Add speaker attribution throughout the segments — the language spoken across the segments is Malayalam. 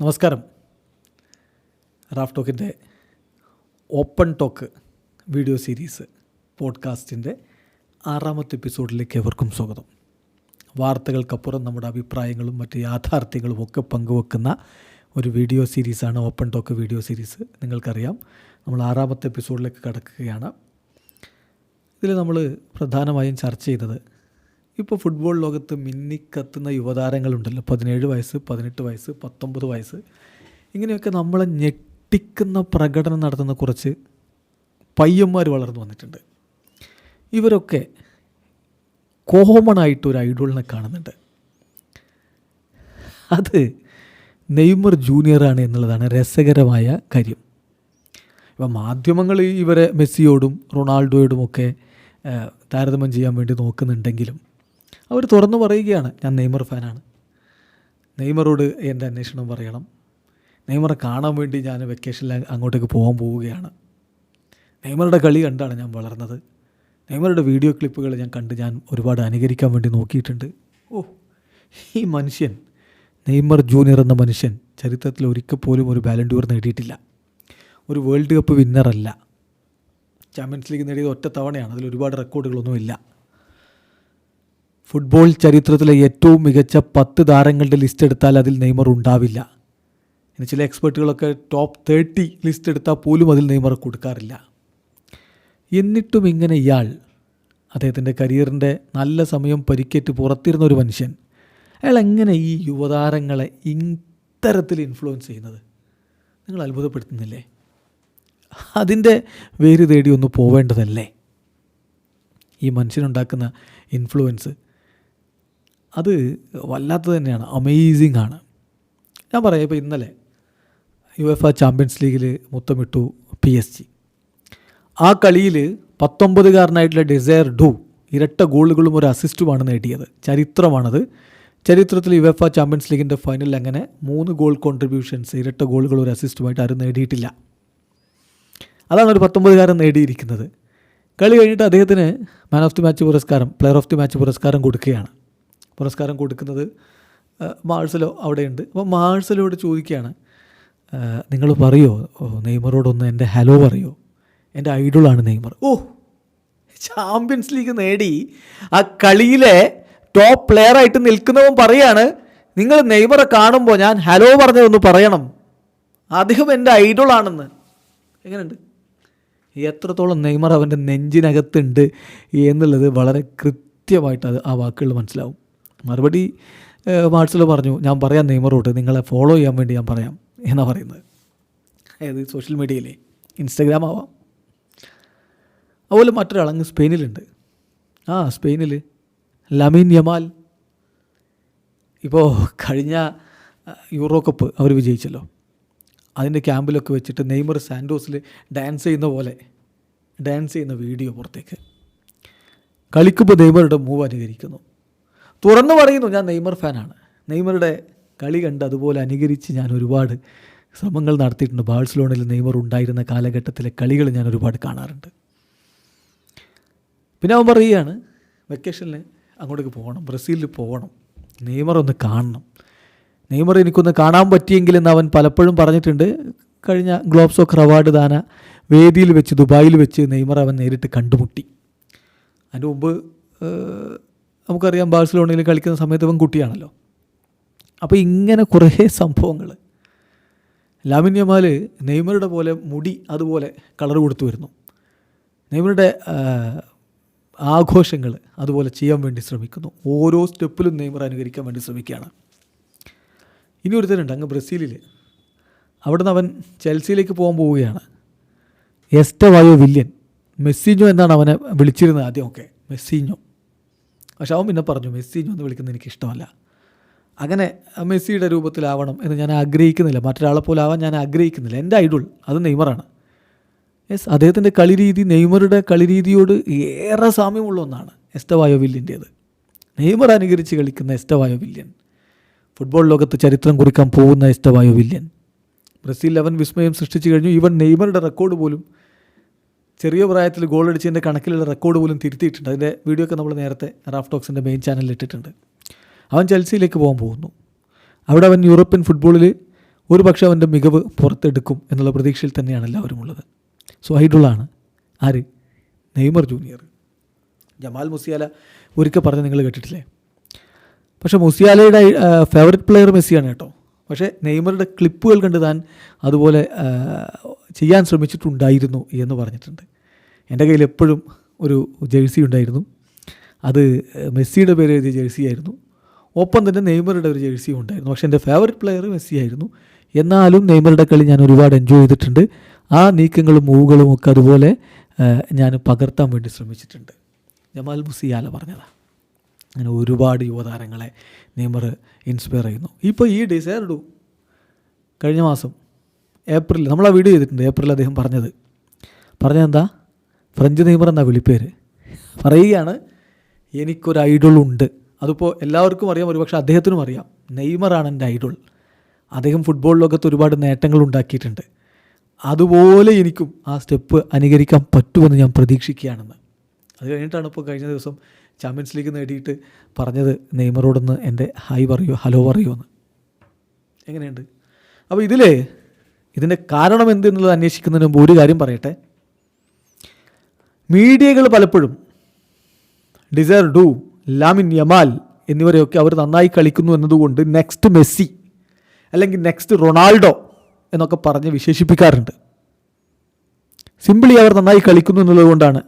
Speaker 1: നമസ്കാരം. റാഫ് ടോക്കിന്റെ ഓപ്പൺ ടോക്ക് വീഡിയോ സീരീസ് പോഡ്കാസ്റ്റിന്റെ ആറാമത്തെ എപ്പിസോഡിലേക്ക് എവർക്കും സ്വാഗതം. വാർത്തകൾക്കപ്പുറം നമ്മുടെ അഭിപ്രായങ്ങളും മറ്റ് യാഥാർത്ഥ്യങ്ങളും ഒക്കെ പങ്കുവെക്കുന്ന ഒരു വീഡിയോ സീരീസാണ് ഓപ്പൺ ടോക്ക് വീഡിയോ സീരീസ്. നിങ്ങൾക്കറിയാം നമ്മൾ ആറാമത്തെ എപ്പിസോഡിലേക്ക് കടക്കുകയാണ്. ഇതിൽ നമ്മൾ പ്രധാനമായും ചർച്ച ചെയ്തത് ഇപ്പോൾ ഫുട്ബോൾ ലോകത്ത് മിന്നിക്കത്തുന്ന യുവതാരങ്ങളുണ്ടല്ലോ. പതിനേഴ് വയസ്സ് പതിനെട്ട് വയസ്സ് പത്തൊമ്പത് വയസ്സ്. ഇങ്ങനെയൊക്കെ നമ്മളെ ഞെട്ടിക്കുന്ന പ്രകടനം നടത്തുന്ന കുറച്ച് പയ്യന്മാർ വളർന്നു വന്നിട്ടുണ്ട്. ഇവരൊക്കെ കോമൺ ആയിട്ട് ഒരു ഐഡോളിനെ കാണുന്നുണ്ട്. അത് നെയ്മർ ജൂനിയറാണ് എന്നുള്ളതാണ് രസകരമായ കാര്യം. ഇപ്പം മാധ്യമങ്ങൾ ഇവരെ മെസ്സിയോടും റൊണാൾഡോയോടുമൊക്കെ താരതമ്യം ചെയ്യാൻ വേണ്ടി നോക്കുന്നുണ്ടെങ്കിലും അവർ തുറന്നു പറയുകയാണ് ഞാൻ നെയ്മർ ഫാനാണ്. നെയ്മറോട് എന്റെ അന്വേഷണം പറയണം. നെയ്മറെ കാണാൻ വേണ്ടി ഞാൻ വെക്കേഷനിൽ അങ്ങോട്ടേക്ക് പോകാൻ പോവുകയാണ്. നെയ്മറുടെ കളി കണ്ടാണ് ഞാൻ വളർന്നത്. നെയ്മറുടെ വീഡിയോ ക്ലിപ്പുകൾ ഞാൻ കണ്ട് ഞാൻ ഒരുപാട് അനുകരിക്കാൻ വേണ്ടി നോക്കിയിട്ടുണ്ട്. ഓ ഈ മനുഷ്യൻ നെയ്മർ ജൂനിയർ എന്ന മനുഷ്യൻ ചരിത്രത്തിൽ ഒരിക്കൽ പോലും ഒരു ബാലൻഡ്യൂർ നേടിയിട്ടില്ല. ഒരു വേൾഡ് കപ്പ് വിന്നറല്ല ചാമ്പ്യൻസ് ലീഗ് നേടിയത് ഒറ്റ തവണയാണ്. അതിൽ ഒരുപാട് റെക്കോർഡുകളൊന്നുമില്ല ഫുട്ബോൾ ചരിത്രത്തിലെ ഏറ്റവും മികച്ച പത്ത് താരങ്ങളുടെ ലിസ്റ്റ് എടുത്താൽ അതിൽ നെയ്മർ ഉണ്ടാവില്ല. ഇനി ചില എക്സ്പെർട്ടുകളൊക്കെ ടോപ്പ് തേർട്ടി ലിസ്റ്റ് എടുത്താൽ പോലും അതിൽ നെയ്മർ കൊടുക്കാറില്ല. എന്നിട്ടും ഇങ്ങനെ ഇയാൾ അദ്ദേഹത്തിന്റെ കരിയറിന്റെ നല്ല സമയം പരിക്കേറ്റ് പുറത്തിരുന്ന ഒരു മനുഷ്യൻ അയാൾ എങ്ങനെ ഈ യുവതാരങ്ങളെ ഇത്തരത്തിൽ ഇൻഫ്ലുവൻസ് ചെയ്യുന്നത്? നിങ്ങൾ അത്ഭുതപ്പെടുത്തുന്നില്ലേ? അതിന്റെ വേര് തേടി ഒന്ന് പോവേണ്ടതല്ലേ? ഈ മനുഷ്യനുണ്ടാക്കുന്ന ഇൻഫ്ലുവൻസ് അത് വല്ലാത്തത് തന്നെയാണ്. അമേസിങ് ആണ്. ഞാൻ പറയാം ഇപ്പോൾ ഇന്നലെ യു എഫ് ചാമ്പ്യൻസ് ലീഗിൽ മുത്തമിട്ടു പി എസ് ജി ആ കളിയിൽ പത്തൊമ്പതുകാരനായിട്ടുള്ള ഡിസയർ ഡു ഇരട്ട ഗോളുകളും ഒരു അസിസ്റ്റുമാണ് നേടിയത്. ചരിത്രമാണത്. ചരിത്രത്തിൽ യു എഫ് ചാമ്പ്യൻസ് ലീഗിന്റെ ഫൈനലിൽ അങ്ങനെ മൂന്ന് ഗോൾ കോൺട്രിബ്യൂഷൻസ് ഇരട്ട ഗോളുകൾ ഒരു അസിസ്റ്റുമായിട്ട് ആരും നേടിയിട്ടില്ല. അതാണ് ഒരു പത്തൊമ്പതുകാരൻ നേടിയിരിക്കുന്നത്. കളി കഴിഞ്ഞിട്ട് അദ്ദേഹത്തിന് മാൻ ഓഫ് ദി മാച്ച് പുരസ്കാരം പ്ലെയർ ഓഫ് ദി മാച്ച് പുരസ്കാരം കൊടുക്കുകയാണ്. പുരസ്കാരം കൊടുക്കുന്നത് മാഴ്സലോ അവിടെയുണ്ട്. അപ്പോൾ മാഴ്സലോട് ചോദിക്കുകയാണ് നിങ്ങൾ പറയോ? നെയ്മറോടൊന്ന് എന്റെ ഹലോ പറയോ? എന്റെ ഐഡോളാണ് നെയ്മർ. ഓ ചാമ്പ്യൻസ് ലീഗ് നേടി. ആ കളിയിലെ ടോപ്പ് പ്ലെയർ ആയിട്ട് നിൽക്കുന്നവൻ പറയാണ് നിങ്ങൾ നെയ്മറെ കാണുമ്പോൾ ഞാൻ ഹലോ പറഞ്ഞതൊന്ന് പറയണം. അദ്ദേഹം എന്റെ ഐഡോളാണെന്ന്. എങ്ങനെയുണ്ട്? എത്രത്തോളം നെയ്മർ അവന്റെ നെഞ്ചിനകത്തുണ്ട് എന്നുള്ളത് വളരെ കൃത്യമായിട്ട് അത് ആ വാക്കുകൾ മനസ്സിലാവും. മറുപടി വാട്സിൽ പറഞ്ഞു ഞാൻ പറയാം നെയ്മറോട്ട് നിങ്ങളെ ഫോളോ ചെയ്യാൻ വേണ്ടി ഞാൻ പറയാം എന്നാണ് പറയുന്നത്. അതായത് സോഷ്യൽ മീഡിയയിലെ ഇൻസ്റ്റാഗ്രാം ആവാം. അതുപോലെ മറ്റൊരാൾ അങ്ങ് സ്പെയിനിലുണ്ട്. ആ സ്പെയിനിൽ ലമീൻ യമാൽ. ഇപ്പോൾ കഴിഞ്ഞ യൂറോ കപ്പ് അവർ വിജയിച്ചല്ലോ. അതിന്റെ ക്യാമ്പിലൊക്കെ വെച്ചിട്ട് നെയ്മർ സാൻഡോസിൽ ഡാൻസ് ചെയ്യുന്ന പോലെ ഡാൻസ് ചെയ്യുന്ന വീഡിയോ പുറത്തേക്ക്. കളിക്കുമ്പോൾ നെയ്മറുടെ മൂവ് അനുകരിക്കുന്നു തുറന്നു പറയുന്നു ഞാൻ നെയ്മർ ഫാനാണ്. നെയ്മറുടെ കളി കണ്ട് അതുപോലെ അനുകരിച്ച് ഞാൻ ഒരുപാട് ശ്രമങ്ങൾ നടത്തിയിട്ടുണ്ട്. ബാഴ്സലോണയിൽ നെയ്മർ ഉണ്ടായിരുന്ന കാലഘട്ടത്തിലെ കളികൾ ഞാൻ ഒരുപാട് കാണാറുണ്ട്. പിന്നെ അവൻ പറയുകയാണ് വെക്കേഷനിൽ അങ്ങോട്ടേക്ക് പോകണം ബ്രസീലിൽ പോകണം നെയ്മർ ഒന്ന് കാണണം. നെയ്മർ എനിക്കൊന്ന് കാണാൻ പറ്റിയെങ്കിലെന്ന് അവൻ പലപ്പോഴും പറഞ്ഞിട്ടുണ്ട്. കഴിഞ്ഞ ഗ്ലോബ്സ് ഓഫ് അവാർഡ് ദാന വേദിയിൽ വെച്ച് ദുബായിൽ വെച്ച് നെയ്മർ അവൻ നേരിട്ട് കണ്ടുമുട്ടി. അതിന്റെ മുമ്പ് നമുക്കറിയാം ബാഴ്സലോണയിൽ കളിക്കുന്ന സമയത്ത് അവൻ കുട്ടിയാണല്ലോ. അപ്പോൾ ഇങ്ങനെ കുറേ സംഭവങ്ങൾ. ലാമിൻ യമാൽ നെയ്മറുടെ പോലെ മുടി അതുപോലെ കളർ കൊടുത്തു വരുന്നു. നെയ്മറുടെ ആഘോഷങ്ങൾ അതുപോലെ ചെയ്യാൻ വേണ്ടി ശ്രമിക്കുന്നു. ഓരോ സ്റ്റെപ്പിലും നെയ്മർ അനുകരിക്കാൻ വേണ്ടി ശ്രമിക്കുകയാണ്. ഇനി ഒരുത്തരുണ്ട് അങ്ങ് ബ്രസീലിൽ അവിടുന്ന് അവൻ ചെൽസിയിലേക്ക് പോകാൻ പോവുകയാണ്. Estevao Willian. മെസ്സിഞ്ഞോ എന്നാണ് അവനെ വിളിച്ചിരുന്നത് ആദ്യമൊക്കെ. മെസ്സിഞ്ഞോ പക്ഷെ അവൻ പിന്നെ പറഞ്ഞു മെസ്സി എന്ന് വിളിക്കുന്നത് എനിക്ക് ഇഷ്ടമല്ല. അങ്ങനെ മെസ്സിയുടെ രൂപത്തിലാവണം എന്ന് ഞാൻ ആഗ്രഹിക്കുന്നില്ല. മറ്റൊരാളെ പോലെ ആവാൻ ഞാൻ ആഗ്രഹിക്കുന്നില്ല. എന്റെ ഐഡോൾ അത് നെയ്മറാണ്. യെസ് അദ്ദേഹത്തിന്റെ കളിരീതി നെയ്മറുടെ കളിരീതിയോട് ഏറെ സാമ്യമുള്ള ഒന്നാണ് എസ്റ്റവായോ വില്യന്റേത് നെയ്മർ അനുകരിച്ച് കളിക്കുന്ന എസ്റ്റവായോ വില്യൻ. ഫുട്ബോൾ ലോകത്ത് ചരിത്രം കുറിക്കാൻ പോകുന്ന എസ്റ്റവായോ വില്യൻ. ബ്രസീൽ അവൻ വിസ്മയം സൃഷ്ടിച്ചു കഴിഞ്ഞു. ഈവൻ നെയ്മറുടെ റെക്കോർഡ് പോലും ചെറിയ പ്രായത്തിൽ ഗോൾ അടിച്ചതിന്റെ കണക്കിലുള്ള റെക്കോർഡ് പോലും തിരുത്തിയിട്ടുണ്ട്. അതിന്റെ വീഡിയോ ഒക്കെ നമ്മൾ നേരത്തെ റാഫ് ടോക്സിന്റെ മെയിൻ ചാനലിൽ ഇട്ടിട്ടുണ്ട്. അവൻ ചെൽസിയിലേക്ക് പോകാൻ പോകുന്നു. അവിടെ അവൻ യൂറോപ്യൻ ഫുട്ബോളിൽ ഒരു പക്ഷേ അവന്റെ മികവ് പുറത്തെടുക്കും എന്നുള്ള പ്രതീക്ഷയിൽ തന്നെയാണ് എല്ലാവരും ഉള്ളത്. സോ ഐഡുള്ളാണ് ആര്? Neymar junior. ജമാൽ മുസിയാല ഒരിക്കൽ പറഞ്ഞ് നിങ്ങൾ കേട്ടിട്ടില്ലേ? പക്ഷേ മുസിയാലയുടെ ഫേവററ്റ് പ്ലെയർ മെസ്സിയാണ് കേട്ടോ. പക്ഷേ നെയ്മറുടെ ക്ലിപ്പുകൾ കണ്ട് താൻ അതുപോലെ ചെയ്യാൻ ശ്രമിച്ചിട്ടുണ്ടായിരുന്നു എന്ന് പറഞ്ഞിട്ടുണ്ട്. എന്റെ കയ്യിൽ എപ്പോഴും ഒരു ജേഴ്സി ഉണ്ടായിരുന്നു. അത് മെസ്സിയുടെ പേര് എഴുതിയ ജേഴ്സി ആയിരുന്നു. ഒപ്പം തന്നെ നെയ്മറുടെ ഒരു ജേഴ്സിയും ഉണ്ടായിരുന്നു. പക്ഷേ എന്റെ ഫേവററ്റ് പ്ലെയർ മെസ്സി ആയിരുന്നു. എന്നാലും നെയ്മറുടെ കളി ഞാൻ ഒരുപാട് എൻജോയ് ചെയ്തിട്ടുണ്ട്. ആ നീക്കങ്ങളും മൂവുകളും ഒക്കെ അതുപോലെ ഞാൻ പകർത്താൻ വേണ്ടി ശ്രമിച്ചിട്ടുണ്ട്. ജമാൽ മുസിയാല പറഞ്ഞതാണ് അങ്ങനെ ഒരുപാട് യുവതാരങ്ങളെ നെയ്മർ ഇൻസ്പയർ ചെയ്യുന്നു. ഇപ്പോൾ ഈ ഡിസൈർഡു കഴിഞ്ഞ മാസം ഏപ്രിൽ നമ്മൾ ആ വീഡിയോ ചെയ്തിട്ടുണ്ട് ഏപ്രിൽ അദ്ദേഹം പറഞ്ഞത്. പറഞ്ഞതെന്താ ഫ്രഞ്ച് നെയ്മർ എന്ന വിളിപ്പേര്? പറയുകയാണ് എനിക്കൊരു ഐഡോൾ ഉണ്ട്. അതിപ്പോൾ എല്ലാവർക്കും അറിയാം ഒരുപക്ഷെ അദ്ദേഹത്തിനും അറിയാം. നെയ്മറാണ് എന്റെ ഐഡോൾ അദ്ദേഹം ഫുട്ബോൾ ലോകത്ത് ഒരുപാട് നേട്ടങ്ങൾ ഉണ്ടാക്കിയിട്ടുണ്ട്. അതുപോലെ എനിക്കും ആ സ്റ്റെപ്പ് അനുകരിക്കാൻ പറ്റുമെന്ന് ഞാൻ പ്രതീക്ഷിക്കുകയാണെന്ന്. അത് കഴിഞ്ഞിട്ടാണ് ഇപ്പോൾ കഴിഞ്ഞ ദിവസം ചാമ്പ്യൻസ് ലീഗ് നേടിയിട്ട് പറഞ്ഞത് നെയ്മറോടൊന്ന് എന്റെ ഹായ് പറയുമോ ഹലോ പറയുമോ എന്ന്. എങ്ങനെയുണ്ട്? അപ്പോൾ ഇതിൽ ഇതിന്റെ കാരണം എന്ത് എന്നുള്ളത് അന്വേഷിക്കുന്നതിന് മുമ്പ് ഒരു കാര്യം പറയട്ടെ. മീഡിയകൾ പലപ്പോഴും ഡിസയർ ഡു ലാമിൻ യമാൽ എന്നിവരെയൊക്കെ അവർ നന്നായി കളിക്കുന്നു എന്നതുകൊണ്ട് നെക്സ്റ്റ് മെസ്സി അല്ലെങ്കിൽ നെക്സ്റ്റ് റൊണാൾഡോ എന്നൊക്കെ പറഞ്ഞ് വിശേഷിപ്പിക്കാറുണ്ട്. സിമ്പിളി അവർ നന്നായി കളിക്കുന്നു എന്നുള്ളത് കൊണ്ടാണ്.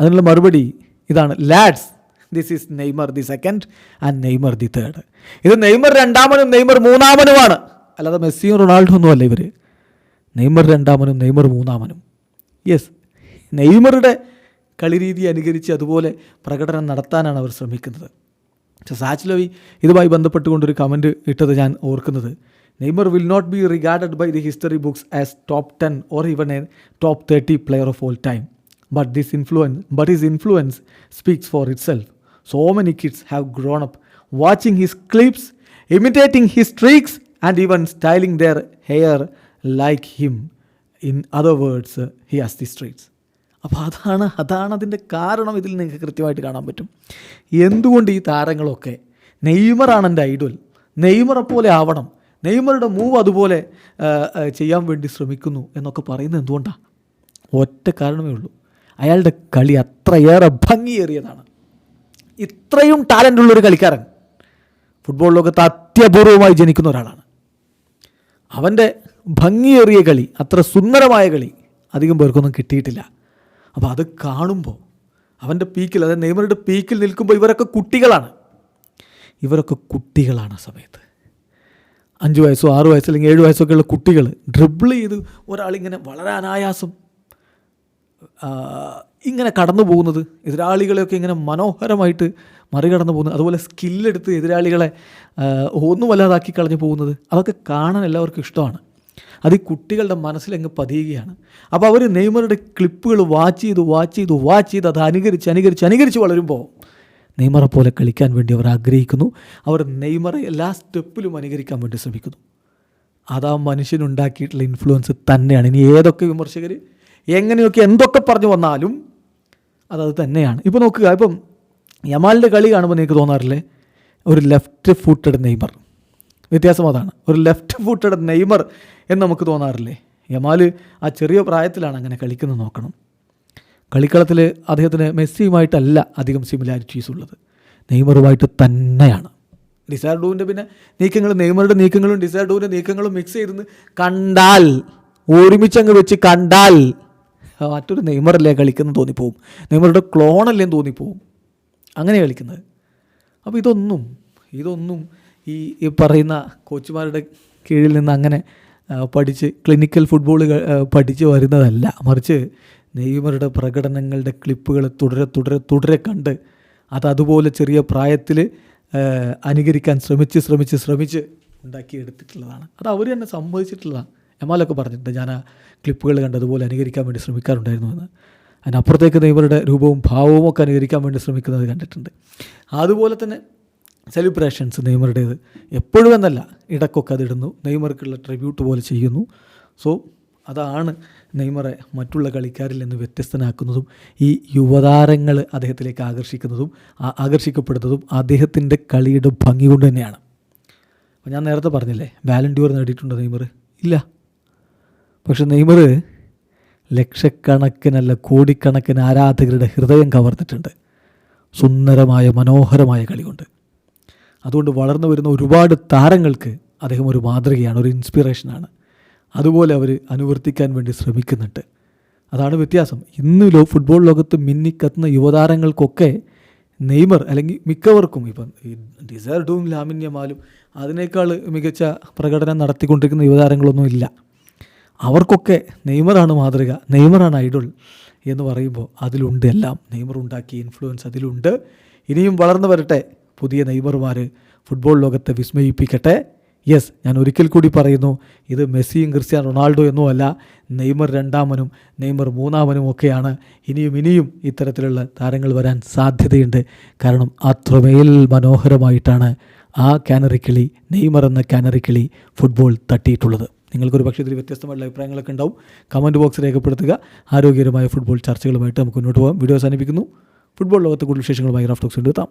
Speaker 1: അതിനുള്ള മറുപടി ഇതാണ്. Lads this is Neymar the second and Neymar the third ഇത് നെയ്മർ രണ്ടാമനും നെയ്മർ മൂന്നാമനുമാണ്. അല്ലാതെ മെസ്സിയും റൊണാൾഡോ ഒന്നും അല്ല ഇവർ നെയ്മർ രണ്ടാമനും നെയ്മർ മൂന്നാമനും. യെസ് നെയ്മറുടെ കളിരീതി അനുകരിച്ച് അതുപോലെ പ്രകടനം നടത്താനാണ് അവർ ശ്രമിക്കുന്നത്. പക്ഷേ സാച്ച്ലവി ഇതുമായി ബന്ധപ്പെട്ടുകൊണ്ടൊരു കമന്റ് ഇട്ടത് ഞാൻ ഓർക്കുന്നത്. Neymar will not be regarded by the history books as top ten or even a top thirty player of all time but this influence but his influence speaks for itself so many kids have grown up watching his clips imitating his tricks and even styling their hair like him in other words he has the streets അപ്പോൾ അതാണ് അതാണ് അതിന്റെ കാരണം ഇതിൽ നിങ്ങൾക്ക് കൃത്യമായിട്ട് കാണാൻ പറ്റും. എന്തുകൊണ്ട് ഈ താരങ്ങളൊക്കെ നെയ്മറാണ് എന്റെ ഐഡൽ നെയ്മറെ പോലെ ആവണം. നെയ്മറുടെ മൂവ് അതുപോലെ ചെയ്യാൻ വേണ്ടി ശ്രമിക്കുന്നു എന്നൊക്കെ പറയുന്നത് എന്തുകൊണ്ടാണ് ഒറ്റ കാരണമേ ഉള്ളൂ. അയാളുടെ കളി അത്രയേറെ ഭംഗിയേറിയതാണ്. ഇത്രയും ടാലന്റ് ഉള്ളൊരു കളിക്കാരൻ. ഫുട്ബോൾ ലോകത്ത് അത്യപൂർവമായി ജനിക്കുന്ന ഒരാളാണ്. അവന്റെ ഭംഗിയേറിയ കളി അത്ര സുന്ദരമായ കളി അധികം പേർക്കൊന്നും കിട്ടിയിട്ടില്ല. അപ്പോൾ അത് കാണുമ്പോൾ അവന്റെ പീക്കിൽ അതായത് നെയ്മറുടെ പീക്കിൽ നിൽക്കുമ്പോൾ ഇവരൊക്കെ കുട്ടികളാണ്. ഇവരൊക്കെ കുട്ടികളാണ് ആ സമയത്ത്. അഞ്ച് വയസ്സോ ആറ് വയസ്സോ അല്ലെങ്കിൽ ഏഴ് വയസ്സൊക്കെ ഉള്ള കുട്ടികൾ ഡ്രിബിൾ ചെയ്ത് ഒരാളിങ്ങനെ വളരെ അനായാസം ഇങ്ങനെ കടന്നു പോകുന്നത് എതിരാളികളെയൊക്കെ ഇങ്ങനെ മനോഹരമായിട്ട് മറികടന്നു പോകുന്നത് അതുപോലെ സ്കില്ലെടുത്ത് എതിരാളികളെ ഒന്നുമല്ലാതാക്കി കളഞ്ഞു പോകുന്നത് അതൊക്കെ കാണാൻ എല്ലാവർക്കും ഇഷ്ടമാണ്. അത് ഈ കുട്ടികളുടെ മനസ്സിലങ്ങ് പതിയുകയാണ്. അപ്പോൾ അവർ നെയ്മറുടെ ക്ലിപ്പുകൾ വാച്ച് ചെയ്ത് വാച്ച് ചെയ്ത് വാച്ച് ചെയ്ത് അത് അനുകരിച്ച് അനുകരിച്ച് അനുകരിച്ച് വളരുമ്പോൾ നെയ്മറെ പോലെ കളിക്കാൻ വേണ്ടി അവർ ആഗ്രഹിക്കുന്നു. അവർ നെയ്മറെ എല്ലാ സ്റ്റെപ്പിലും അനുകരിക്കാൻ വേണ്ടി ശ്രമിക്കുന്നു. അത് മനുഷ്യനുണ്ടാക്കിയിട്ടുള്ള ഇൻഫ്ലുവൻസ് തന്നെയാണ്. ഇനി ഏതൊക്കെ വിമർശകർ എങ്ങനെയൊക്കെ എന്തൊക്കെ പറഞ്ഞു വന്നാലും അതത് തന്നെയാണ്. ഇപ്പോൾ നോക്കുക ഇപ്പം യമാലിന്റെ കളി കാണുമ്പോൾ നിങ്ങൾക്ക് തോന്നാറില്ലേ? ഒരു ലെഫ്റ്റ് ഫൂട്ടഡ് നെയ്മർ. വ്യത്യാസം അതാണ്. ഒരു ലെഫ്റ്റ് ഫൂട്ടഡ് നെയ്മർ എന്ന് നമുക്ക് തോന്നാറില്ലേ? യമാൽ ആ ചെറിയ പ്രായത്തിലാണ് അങ്ങനെ കളിക്കുന്നത് നോക്കണം. കളിക്കളത്തിൽ അദ്ദേഹത്തിന് മെസ്സിയുമായിട്ടല്ല അധികം സിമിലാരിറ്റീസ് ഉള്ളത്. നെയ്മറുമായിട്ട് തന്നെയാണ്. ഡിസാർഡൂവിന്റെ പിന്നെ നീക്കങ്ങൾ നെയ്മറുടെ നീക്കങ്ങളും ഡിസാർഡൂവിന്റെ നീക്കങ്ങളും മിക്സ് ചെയ്തിരുന്ന് കണ്ടാൽ ഒരുമിച്ചങ്ങ് വെച്ച് കണ്ടാൽ മറ്റൊരു നെയ്മറല്ലേ കളിക്കുന്നു തോന്നിപ്പോവും. നെയ്മറുടെ ക്ലോണല്ലേ തോന്നിപ്പോവും. അങ്ങനെ കളിക്കുന്നത്. അപ്പോൾ ഇതൊന്നും ഇതൊന്നും ഈ ഈ പറയുന്ന കോച്ചുമാരുടെ കീഴിൽ നിന്ന് അങ്ങനെ പഠിച്ച് ക്ലിനിക്കൽ ഫുട്ബോൾ പഠിച്ച് വരുന്നതല്ല. മറിച്ച് നെയ്മറുടെ പ്രകടനങ്ങളുടെ ക്ലിപ്പുകൾ തുടരെ തുടരെ തുടരെ കണ്ട് അത് അതുപോലെ ചെറിയ പ്രായത്തിൽ അനുകരിക്കാൻ ശ്രമിച്ച് ശ്രമിച്ച് ശ്രമിച്ച് ഉണ്ടാക്കിയെടുത്തിട്ടുള്ളതാണ്. അത് അവർ തന്നെ സമ്മതിച്ചിട്ടുള്ളതാണ്. എമാലൊക്കെ പറഞ്ഞിട്ടുണ്ട് ഞാൻ ആ ക്ലിപ്പുകൾ കണ്ട് അതുപോലെ അനുകരിക്കാൻ വേണ്ടി ശ്രമിക്കാറുണ്ടായിരുന്നു എന്ന്. അതിനപ്പുറത്തേക്ക് നെയ്മറുടെ രൂപവും ഭാവവും ഒക്കെ അനുകരിക്കാൻ വേണ്ടി ശ്രമിക്കുന്നത് കണ്ടിട്ടുണ്ട്. അതുപോലെ തന്നെ സെലിബ്രേഷൻസ് നെയ്മറുടേത് എപ്പോഴും എന്നല്ല. ഇടക്കൊക്കെ അതിടുന്നു. നെയ്മർക്കുള്ള ട്രിബ്യൂട്ട് പോലെ ചെയ്യുന്നു. സോ അതാണ് നെയ്മറെ മറ്റുള്ള കളിക്കാരിൽ നിന്ന് വ്യത്യസ്തനാക്കുന്നതും ഈ യുവതാരങ്ങൾ അദ്ദേഹത്തിലേക്ക് ആകർഷിക്കുന്നതും ആകർഷിക്കപ്പെടുന്നതും അദ്ദേഹത്തിന്റെ കളിയുടെ ഭംഗി കൊണ്ട് തന്നെയാണ്. അപ്പോൾ ഞാൻ നേരത്തെ പറഞ്ഞില്ലേ വാലണ്ടിയർ നേടിയിട്ടുണ്ട് നെയ്മർ ഇല്ല. പക്ഷെ നെയ്മർ ലക്ഷക്കണക്കിനല്ല കോടിക്കണക്കിന് ആരാധകരുടെ ഹൃദയം കവർന്നിട്ടുണ്ട്. സുന്ദരമായ മനോഹരമായ കളി കൊണ്ട്. അതുകൊണ്ട് വളർന്നു വരുന്ന ഒരുപാട് താരങ്ങൾക്ക് അദ്ദേഹം ഒരു മാതൃകയാണ് ഒരു ഇൻസ്പിറേഷനാണ് അതുപോലെ അവർ അനുവർത്തിക്കാൻ വേണ്ടി ശ്രമിക്കുന്നുണ്ട്. അതാണ് വ്യത്യാസം. ഇന്ന് ലോ ഫുട്ബോൾ ലോകത്ത് മിന്നിക്കത്തുന്ന യുവതാരങ്ങൾക്കൊക്കെ നെയ്മർ അല്ലെങ്കിൽ മിക്കവർക്കും ഇപ്പം ഡിസേർഡും ലാമിന്യമാലും അതിനേക്കാൾ മികച്ച പ്രകടനം നടത്തിക്കൊണ്ടിരിക്കുന്ന യുവതാരങ്ങളൊന്നും ഇല്ല. അവർക്കൊക്കെ നെയ്മറാണ് മാതൃക നെയ്മറാണ് ഐഡോൾ എന്ന് പറയുമ്പോൾ അതിലുണ്ട് എല്ലാം. നെയ്മർ ഉണ്ടാക്കിയ ഇൻഫ്ലുവൻസ് അതിലുണ്ട്. ഇനിയും വളർന്നു വരട്ടെ പുതിയ നെയ്മർമാർ ഫുട്ബോൾ ലോകത്തെ വിസ്മയിപ്പിക്കട്ടെ? യെസ് ഞാൻ ഒരിക്കൽ കൂടി പറയുന്നു ഇത് മെസ്സിയും ക്രിസ്ത്യാനോ റൊണാൾഡോ എന്നും അല്ല നെയ്മർ രണ്ടാമനും നെയ്മർ മൂന്നാമനും ഒക്കെയാണ്. ഇനിയും ഇനിയും ഇത്തരത്തിലുള്ള താരങ്ങൾ വരാൻ സാധ്യതയുണ്ട്. കാരണം അത്രമേൽ മനോഹരമായിട്ടാണ് ആ കാനറിക്കിളി നെയ്മർ എന്ന കാനറിക്കിളി ഫുട്ബോൾ തട്ടിയിട്ടുള്ളത്. നിങ്ങൾക്കൊരു പക്ഷേ ഇതിൽ വ്യത്യസ്തമായിട്ടുള്ള അഭിപ്രായങ്ങളൊക്കെ ഉണ്ടാവും. കമന്റ് ബോക്സ് രേഖപ്പെടുത്തുക. ആരോഗ്യകരമായ ഫുട്ബോൾ ചർച്ചകളുമായിട്ട് നമുക്ക് മുന്നോട്ട് പോകാം. വീഡിയോ അവസാനിപ്പിക്കുന്നു. ഫുട്ബോൾ ലോകത്തെ കൂടുതൽ വിശേഷങ്ങളുമായി റാഫ്റ്റോക്സ് എത്താം